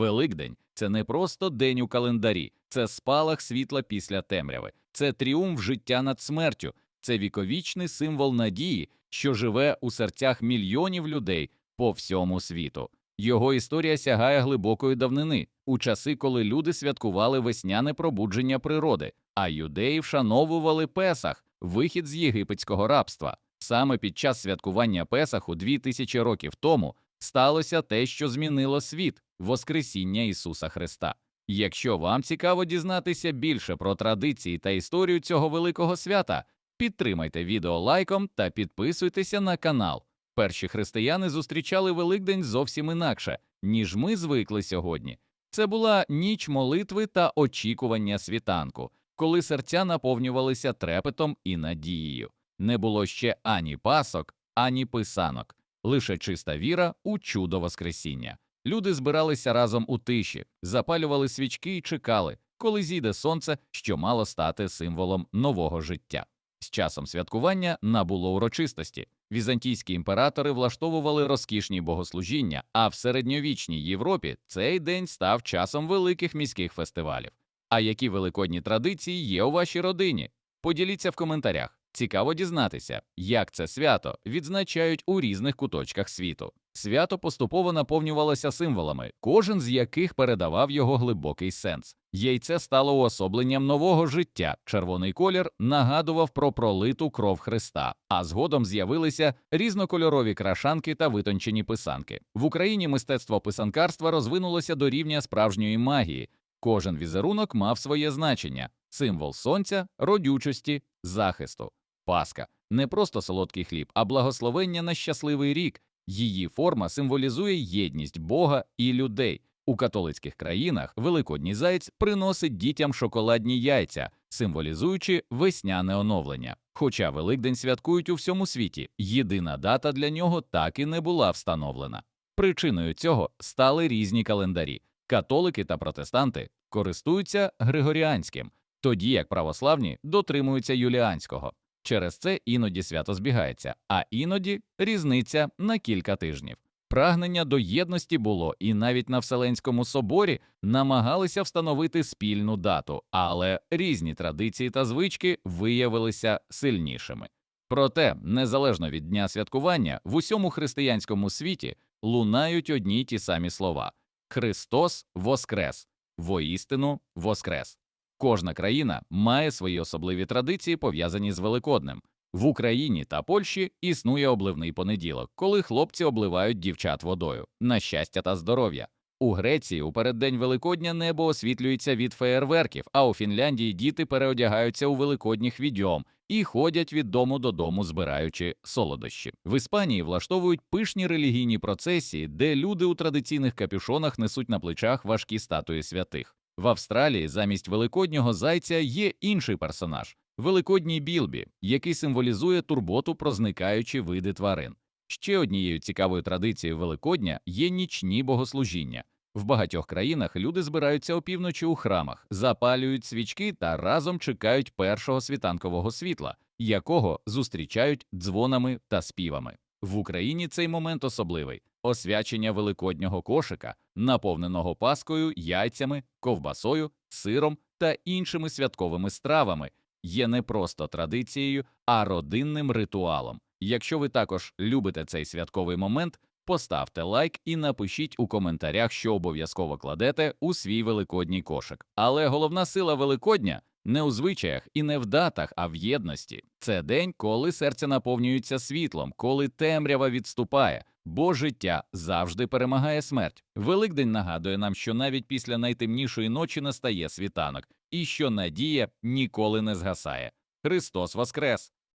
Великдень це не просто день у календарі, це спалах світла після темряви, це тріумф життя над смертю, це віковічний символ надії, що живе у серцях мільйонів людей по всьому світу. Його історія сягає глибокої давнини, у часи, коли люди святкували весняне пробудження природи, а юдеї вшановували Песах, вихід з єгипетського рабства. Саме під час святкування Песаху 2000 років тому сталося те, що змінило світ Воскресіння Ісуса Христа. Якщо вам цікаво дізнатися більше про традиції та історію цього великого свята, підтримайте відео лайком та підписуйтеся на канал. Перші християни зустрічали Великдень зовсім інакше, ніж ми звикли сьогодні. Це була ніч молитви та очікування світанку, коли серця наповнювалися трепетом і надією. Не було ще ані пасок, ані писанок, лише чиста віра у чудо Воскресіння. Люди збиралися разом у тиші, запалювали свічки і чекали, коли зійде сонце, що мало стати символом нового життя. З часом святкування набуло урочистості. Візантійські імператори влаштовували розкішні богослужіння, а в середньовічній Європі цей день став часом великих міських фестивалів. А які великодні традиції є у вашій родині? Поділіться в коментарях. Цікаво дізнатися, як це свято відзначають у різних куточках світу. Свято поступово наповнювалося символами, кожен з яких передавав його глибокий сенс. Яйце стало уособленням нового життя. Червоний колір нагадував про пролиту кров Христа, а згодом з'явилися різнокольорові крашанки та витончені писанки. В Україні мистецтво писанкарства розвинулося до рівня справжньої магії. Кожен візерунок мав своє значення: символ сонця, родючості, захисту. Паска не просто солодкий хліб, а благословення на щасливий рік. Її форма символізує єдність Бога і людей. У католицьких країнах великодній заєць приносить дітям шоколадні яйця, символізуючи весняне оновлення. Хоча Великдень святкують у всьому світі, єдина дата для нього так і не була встановлена. Причиною цього стали різні календарі. Католики та протестанти користуються григоріанським, тоді як православні дотримуються юліанського. Через це іноді свято збігається, а іноді різниця на кілька тижнів. Прагнення до єдності було, і навіть на Вселенському соборі намагалися встановити спільну дату, але різні традиції та звички виявилися сильнішими. Проте, незалежно від дня святкування, в усьому християнському світі лунають одні й ті самі слова: Христос Воскрес, воістину Воскрес. Кожна країна має свої особливі традиції, пов'язані з Великоднем. В Україні та Польщі існує обливний понеділок, коли хлопці обливають дівчат водою на щастя та здоров'я. У Греції у переддень Великодня небо освітлюється від феєрверків, а у Фінляндії діти переодягаються у великодніх відьом і ходять від дому додому, збираючи солодощі. В Іспанії влаштовують пишні релігійні процесії, де люди у традиційних капюшонах несуть на плечах важкі статуї святих. В Австралії замість великоднього зайця є інший персонаж великодній білбі, який символізує турботу про зникаючі види тварин. Ще однією цікавою традицією Великодня є нічні богослужіння. В багатьох країнах люди збираються опівночі у храмах, запалюють свічки та разом чекають першого світанкового світла, якого зустрічають дзвонами та співами. В Україні цей момент особливий освячення великоднього кошика, наповненого паскою, яйцями, ковбасою, сиром та іншими святковими стравами, є не просто традицією, а родинним ритуалом. Якщо ви також любите цей святковий момент, поставте лайк і напишіть у коментарях, що обов'язково кладете у свій великодній кошик. Але головна сила Великодня не у звичаях і не в датах, а в єдності. Це день, коли серце наповнюється світлом, коли темрява відступає, бо життя завжди перемагає смерть. Великдень нагадує нам, що навіть після найтемнішої ночі настає світанок, і що надія ніколи не згасає. Христос Воскрес!